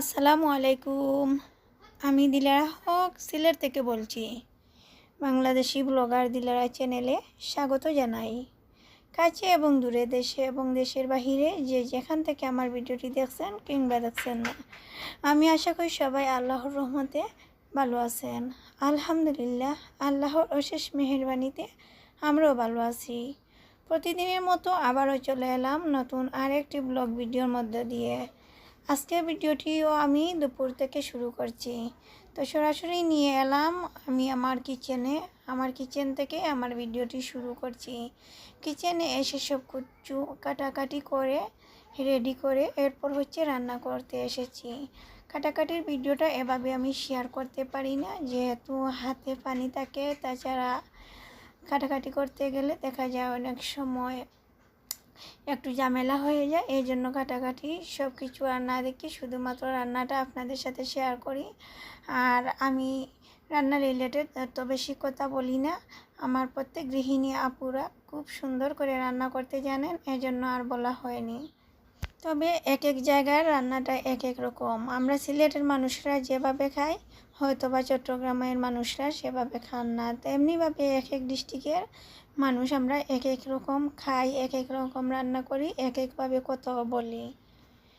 আসসালামু আলাইকুম। আমি দিলারা হক সিলেট থেকে বলছি। বাংলাদেশি ব্লগার দিলারা চ্যানেলে স্বাগত জানাই। কাছে এবং দূরে দেশে এবং দেশের বাহিরে যে যেখান থেকে আমার ভিডিওটি দেখছেন কিংবা দেখছেন না, আমি আশা করি সবাই আল্লাহর রহমতে ভালো আছেন। আলহামদুলিল্লাহ, আল্লাহর অশেষ মেহরবানিতে আমরাও ভালো আছি। প্রতিদিনের মতো আবারও চলে এলাম নতুন আরেকটি ব্লগ ভিডিওর মধ্য দিয়ে। আজকের ভিডিওটিও আমি দুপুর থেকে শুরু করছি। তো সরাসরি নিয়ে এলাম আমি আমার কিচেনে। আমার কিচেন থেকে আমার ভিডিওটি শুরু করছি। কিচেনে এসে সব কুচু কাটাকাটি করে রেডি করে এরপর হচ্ছে রান্না করতে এসেছি। কাটাকাটির ভিডিওটা এভাবে আমি শেয়ার করতে পারি না। যেহেতু হাতে পানি থাকে, তাছাড়া কাটাকাটি করতে গেলে দেখা যায় অনেক সময় একটু ঝামেলা হয়ে যায়, এই জন্য কাটাকাটি সব কিছু আর না দেখি, শুধুমাত্র রান্নাটা আপনাদের সাথে শেয়ার করি। আর আমি রান্না রিলেটেড এত বেশি কথা বলি না। আমার প্রত্যেক গৃহিণী আপুরা খুব সুন্দর করে রান্না করতে জানেন এজন্য আর বলা হয়নি। তবে এক এক জায়গার রান্নাটা এক এক রকম। আমরা সিলেটের মানুষরা যেভাবে খাই হয়তো বা চট্টগ্রামের মানুষরা সেভাবে খান না। তেমনিভাবে এক এক ডিস্ট্রিক্টের মানুষ আমরা এক এক রকম খাই, এক এক রকম রান্না করি, এক একভাবে কথাও বলি।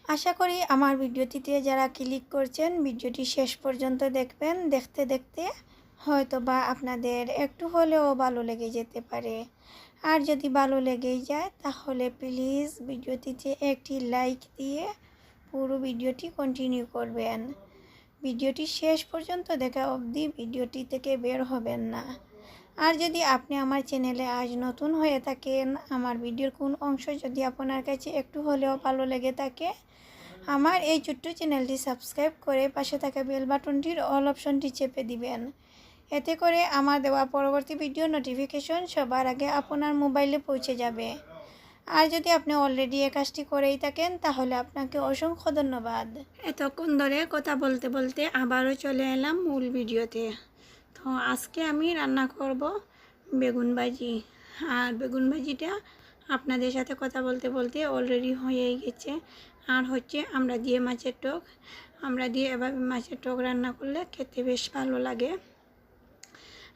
আশা করি আমার ভিডিওটিতে যারা ক্লিক করছেন, ভিডিওটি শেষ পর্যন্ত দেখবেন। দেখতে দেখতে হয়তো বা আপনাদের একটু হলেও ভালো লেগে যেতে পারে। আর যদি ভালো লেগেই যায়, তাহলে প্লিজ ভিডিওটিতে একটি লাইক দিয়ে পুরো ভিডিওটি কন্টিনিউ করবেন। ভিডিওটি শেষ পর্যন্ত দেখা অবধি ভিডিওটি থেকে বের হবেন না। আর যদি আপনি আমার চ্যানেলে আজ নতুন হয়ে থাকেন, আমার ভিডিওর কোন অংশ যদি আপনার কাছে একটু হলেও ভালো লেগে থাকে, আমার এই ছোট্ট চ্যানেলটি সাবস্ক্রাইব করে পাশে থাকা বেল বাটনটির অল অপশনটি চেপে দিবেন। এতে করে আমার দেওয়া পরবর্তী ভিডিও নোটিফিকেশন সবার আগে আপনার মোবাইলে পৌঁছে যাবে। আর যদি আপনি অলরেডি এ কাজটি করেই থাকেন, তাহলে আপনাকে অসংখ্য ধন্যবাদ। এতক্ষণ ধরে কথা বলতে বলতে আবারও চলে এলাম মূল ভিডিওতে। তো আজকে আমি রান্না করব বেগুন ভাজি। আর বেগুন ভাজিটা আপনাদের সাথে কথা বলতে বলতে অলরেডি হয়েই গেছে। আর হচ্ছে আমরা দিয়ে মাছের টক। আমরা দিয়ে এভাবে মাছের টক রান্না করলে খেতে বেশ ভালো লাগে।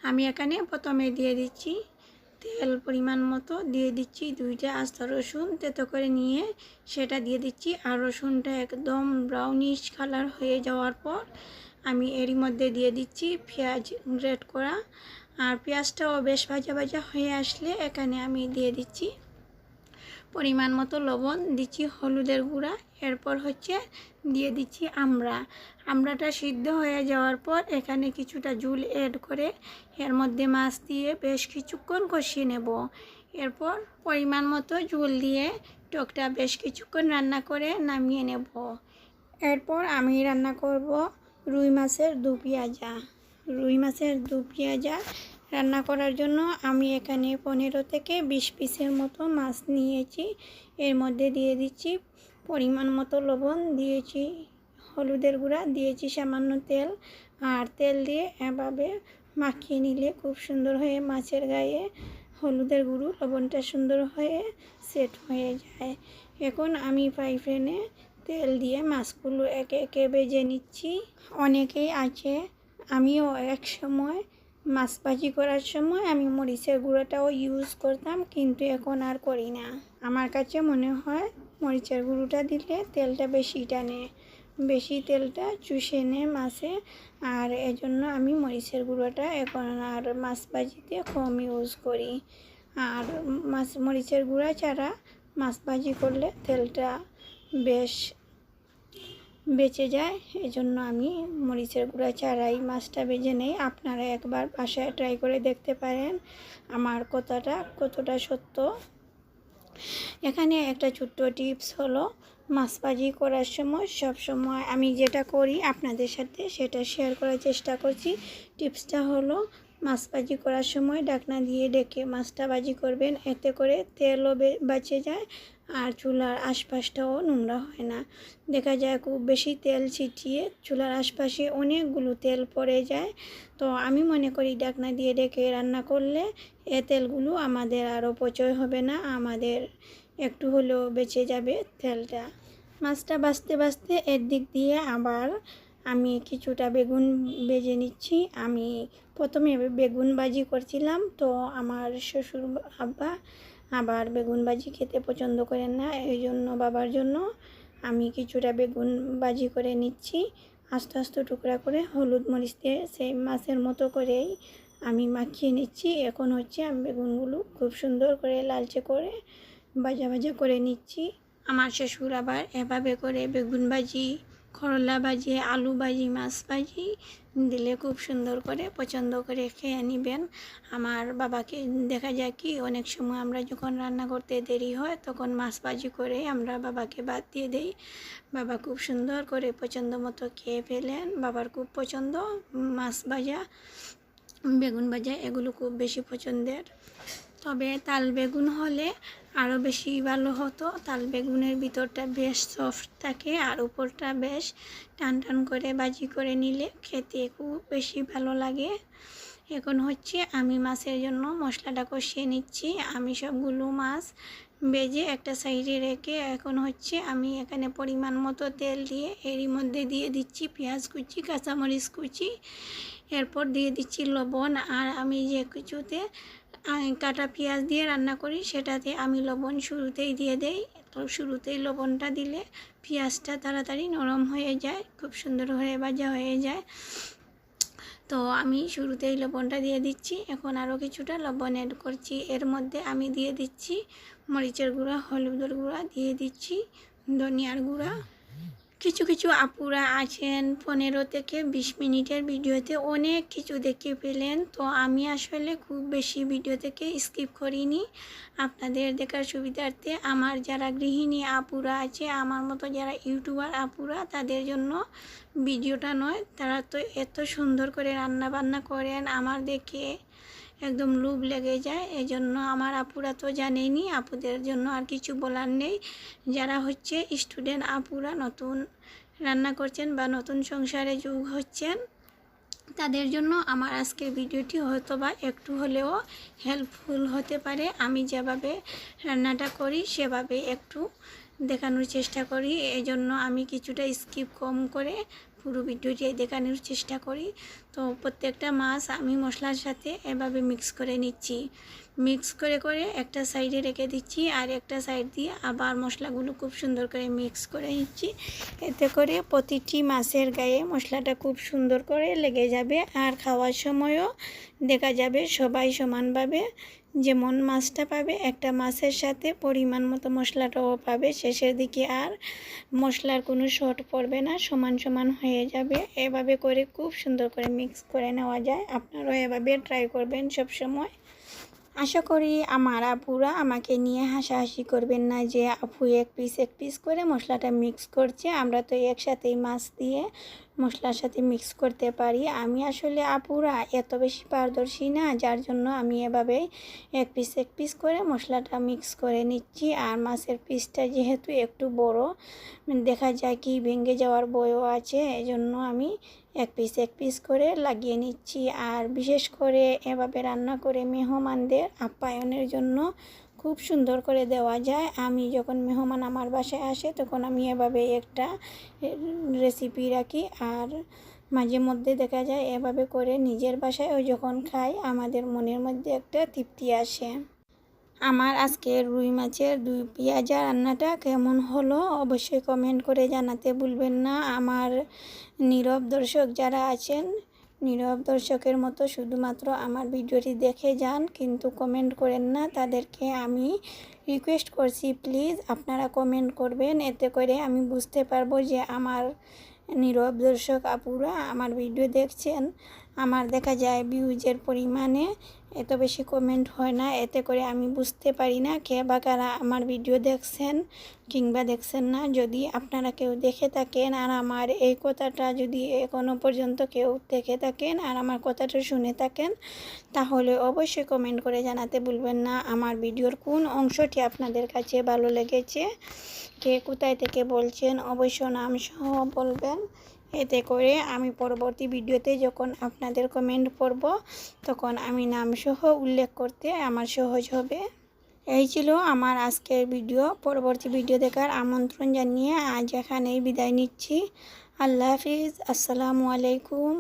আমি এখানে প্রথমে দিয়ে দিচ্ছি তেল পরিমাণ মতো। দিয়ে দিচ্ছি দুইটা আস্ত রসুন। তেতো করে নিয়ে সেটা দিয়ে দিচ্ছি। আর রসুনটা একদম ব্রাউনিশ কালার হয়ে যাওয়ার পর আমি এরই মধ্যে দিয়ে দিচ্ছি পেঁয়াজ গ্রেট করা। আর পেঁয়াজটাও বেশ ভাজা ভাজা হয়ে আসলে এখানে আমি দিয়ে দিচ্ছি পরিমাণ মতো লবণ, দিচ্ছি হলুদের গুঁড়া, এরপর হচ্ছে দিয়ে দিচ্ছি আমরা আমড়াটা সিদ্ধ হয়ে যাওয়ার পর এখানে কিছুটা ঝুল এড করে এর মধ্যে মাছ দিয়ে বেশ কিছুক্ষণ কষিয়ে নেব। এরপর পরিমাণ মতো ঝুল দিয়ে টকটা বেশ কিছুক্ষণ রান্না করে নামিয়ে নেব। এরপর আমি রান্না করব রুই মাছের দু পেঁয়াজা। রুই মাছের দু পেঁয়াজা রান্না করার জন্য আমি এখানে পনেরো থেকে বিশ পিসের মতো মাছ নিয়েছি। এর মধ্যে দিয়ে দিচ্ছি পরিমাণ মতো লবণ, দিয়েছি হলুদের গুঁড়া, দিয়েছি সামান্য তেল আর তেল দিয়ে এভাবে মাখিয়ে নিলে খুব সুন্দর হয়ে মাছের গায়ে হলুদের গুঁড়ো, লবণটা সুন্দর হয়ে সেট হয়ে যায়। এখন আমি ফ্রাই প্যানে তেল দিয়ে মাছগুলো একে একে বেজে নিচ্ছি। অনেকেই আছে, আমিও এক সময় মাছ ভাজি করার সময় আমি মরিচের গুঁড়োটাও ইউজ করতাম, কিন্তু এখন আর করি না। আমার কাছে মনে হয় মরিচের গুঁড়োটা দিলে তেলটা বেশি টানে, বেশি তেলটা চুষে নেয় মাছে, আর এজন্য আমি মরিচের গুঁড়োটা এখন আর মাছ ভাজিতে কম ইউজ করি। আর মাছ, মরিচের গুঁড়া ছাড়া মাছ ভাজি করলে তেলটা বেশ বেঁচে যায়, এজন্য আমি মরিচের গুঁড়া ছাড়াই মাছটা ভেজে নেই। আপনারা একবার বাসায় ট্রাই করে দেখতে পারেন আমার কথাটা কতটা সত্য। এখানে একটা ছোট্ট টিপস হলো, মাছ ভাজি করার সময় সব সময় আমি যেটা করি আপনাদের সাথে সেটা শেয়ার করার চেষ্টা করছি। টিপসটা হলো মাছ ভাজি করার সময় ডাকনা দিয়ে ডেকে মাছটা ভাজি করবেন। এতে করে তেলও বাঁচে যায় আর চুলার আশপাশটাও নোংরা হয় না। দেখা যায় খুব বেশি তেল ছিটিয়ে চুলার আশপাশে অনেকগুলো তেল পড়ে যায়। তো আমি মনে করি ডাকনা দিয়ে ডেকে রান্না করলে এ তেলগুলো আমাদের আর অপচয় হবে না, আমাদের একটু হলেও বেঁচে যাবে তেলটা। মাছটা বাঁচতে বাঁচতে এর দিক দিয়ে আবার আমি কিছুটা বেগুন বেজে নিচ্ছি। আমি প্রথমে বেগুন ভাজি করছিলাম, তো আমার শ্বশুর আব্বা আবার বেগুন ভাজি খেতে পছন্দ করেন না, এই জন্য, বাবার জন্য আমি কিছুটা বেগুন ভাজি করে নিচ্ছি। আস্তে আস্তে টুকরা করে হলুদ মরিচ দিয়ে সেই মাছের মতো করেই আমি মাখিয়ে নিচ্ছি। এখন হচ্ছে আমি বেগুনগুলো খুব সুন্দর করে লালচে করে ভাজা ভাজা করে নিচ্ছি। আমার শ্বশুর আবার এভাবে করে বেগুন ভাজি করলা ভাজি, আলু ভাজি, মাছ ভাজি দিলে খুব সুন্দর করে, পছন্দ করে খেয়ে নেবেন। আমার বাবাকে দেখা যায় কি, অনেক সময় আমরা যখন রান্না করতে দেরি হয়, তখন মাছ ভাজি করে আমরা বাবাকে বাদ দিয়ে দেই। বাবা খুব সুন্দর করে পছন্দ মতো খেয়ে ফেলেন। বাবার খুব পছন্দ মাছ ভাজা, বেগুন ভাজা, এগুলো খুব বেশি পছন্দের। তবে তাল বেগুন হলে আরও বেশি ভালো হতো। তাল বেগুনের ভিতরটা বেশ সফট থাকে আর উপরটা বেশ টান টান করে বাজি করে নিলে খেতে খুব বেশি ভালো লাগে। এখন হচ্ছে আমি মাছের জন্য মশলাটা কষিয়ে নিচ্ছি। আমি সবগুলো মাছ বেজে একটা সাইডে রেখে এখন হচ্ছে আমি এখানে পরিমাণ মতো তেল দিয়ে এরই মধ্যে দিয়ে দিচ্ছি পেঁয়াজ কুচি, কাঁচামরিচ কুচি, এরপর দিয়ে দিচ্ছি লবণ আর আমি যে কিছুতে কাটা পেঁয়াজ দিয়ে রান্না করি সেটাতে আমি লবণ শুরুতেই দিয়ে দেই। তো শুরুতেই লবণটা দিলে পেঁয়াজটা তাড়াতাড়ি নরম হয়ে যায়, খুব সুন্দর হয়ে ভাজা হয়ে যায়। তো আমি শুরুতেই লবণটা দিয়ে দিচ্ছি। এখন আরও কিছুটা লবণ অ্যাড করছি। এর মধ্যে আমি দিয়ে দিচ্ছি মরিচের গুঁড়া, হলুদের গুঁড়া দিয়ে দিচ্ছি, ধনিয়ার গুঁড়া। কিছু কিছু আপুরা আছেন পনেরো থেকে বিশ মিনিটের ভিডিওতে অনেক কিছু দেখে পেলেন তো আমি আসলে খুব বেশি ভিডিও থেকে স্কিপ করিনি। আপনাদের দেখার সুবিধার্থে আমার যারা গৃহিণী আপুরা আছে, আমার মতো যারা ইউটিউবার আপুরা, তাদের জন্য ভিডিওটা নয়। তারা তো এত সুন্দর করে রান্না বান্না করেন, আমার দেখে একদম লুভ লেগে যায়। এই জন্য আমার আপুরা তো জানেনি, আপুদের জন্য আর কিছু বলার নেই। যারা হচ্ছে স্টুডেন্ট আপুরা, নতুন রান্না করছেন বা নতুন সংসারে যোগ হচ্ছেন, তাদের জন্য আমার আজকের ভিডিওটি হয়তো বা একটু হলেও হেল্পফুল হতে পারে। আমি যেভাবে রান্নাটা করি, সেভাবে একটু দেখানোর চেষ্টা করি। এজন্য আমি কিছুটা স্কিপ কম করে পুরো ভিডিওটি দেখানোর চেষ্টা করি। তো প্রত্যেকটা মাছ আমি মশলার সাথে এভাবে মিক্স করে নিচ্ছি। মিক্স করে করে একটা সাইডে রেখে দিচ্ছি আর একটা সাইড দিয়ে আবার মশলাগুলো খুব সুন্দর করে মিক্স করে নিচ্ছি। এতে করে প্রতিটি মাছের গায়ে মশলাটা খুব সুন্দর করে লেগে যাবে আর খাওয়ার সময়ও দেখা যাবে সবাই সমানভাবে যেমন মাছটা পাবে, একটা মাছের সাথে পরিমাণ মতো মশলাটাও পাবে। শেষের দিকে আর মশলার কোনো শর্ট পড়বে না, সমান সমান হয়ে যাবে। এভাবে করে খুব সুন্দর করে মিক্স করে নেওয়া যায়। আপনারাও এভাবে ট্রাই করবেন সব সময় আশা করি আমার আপুরা আমাকে নিয়ে হাসাহাসি করবেন না যে, আপু, এক পিস এক পিস করে মশলাটা মিক্স করছে। আমরা তো একসাথেই মাছ দিয়ে মশলার সাথে মিক্স করতে পারি। আমি আসলে আপুরা এত বেশি পারদর্শী না, যার জন্য আমি এভাবেই এক পিস এক পিস করে মশলাটা মিক্স করে নিচ্ছি। আর মাছের পিসটা যেহেতু একটু বড়, দেখা যায় কি ভেঙে যাওয়ার বয়ও আছে, এজন্য আমি এক পিস এক পিস করে লাগিয়ে নিচ্ছি। আর বিশেষ করে এভাবে রান্না করে মেহমানদের, আপ্যায়নের জন্য খুব সুন্দর করে দেওয়া যায়। আমি যখন মেহমান আমার বাসায় আসে, তখন আমি এভাবে একটা রেসিপি রাখি আর মাঝে মধ্যে দেখা যায় এভাবে করে নিজের বাসায়ও যখন খাই, আমাদের মনের মধ্যে একটা তৃপ্তি আসে। আমার আজকে রুই মাছের দুই পেঁয়াজা রান্নাটা কেমন হলো অবশ্যই কমেন্ট করে জানাতে ভুলবেন না। আমার নীরব দর্শক যারা আছেন নীরব দর্শকের মতো শুধুমাত্র আমার ভিডিওটি দেখে যান, কিন্তু কমেন্ট করেন না। তাদেরকে আমি রিকোয়েস্ট করছি প্লিজ আপনারা কমেন্ট করবেন। এতে করে আমি বুঝতে পারব যে আমার নীরব দর্শক আপুরা আমার ভিডিও দেখছেন। আমার দেখা যায় ভিউজের পরিমাণে। এত বেশি কমেন্ট হয় না, এতে করে আমি বুঝতে পারি না কে বা কারা আমার ভিডিও দেখছেন কিংবা দেখছেন না। যদি আপনারা কেউ দেখে থাকেন আর আমার এই কথাটা যদি এখনও পর্যন্ত কেউ দেখে থাকেন আর আমার কথাটা শুনে থাকেন, তাহলে অবশ্যই কমেন্ট করে জানাতে ভুলবেন না। আমার ভিডিওর কোন অংশটি আপনাদের কাছে ভালো লেগেছে, কে কোথায় থেকে বলছেন অবশ্য নাম সহ বলবেন। এতে করে আমি পরবর্তী ভিডিওতে যখন আপনাদের কমেন্ট পড়ব, তখন আমি নামসহ উল্লেখ করতে আমার সহজ হবে। এই ছিল আমার আজকের ভিডিও। পরবর্তী ভিডিও দেখার আমন্ত্রণ জানিয়ে আজ এখানেই বিদায় নিচ্ছি। আল্লাহ হাফিজ। আসসালামু আলাইকুম।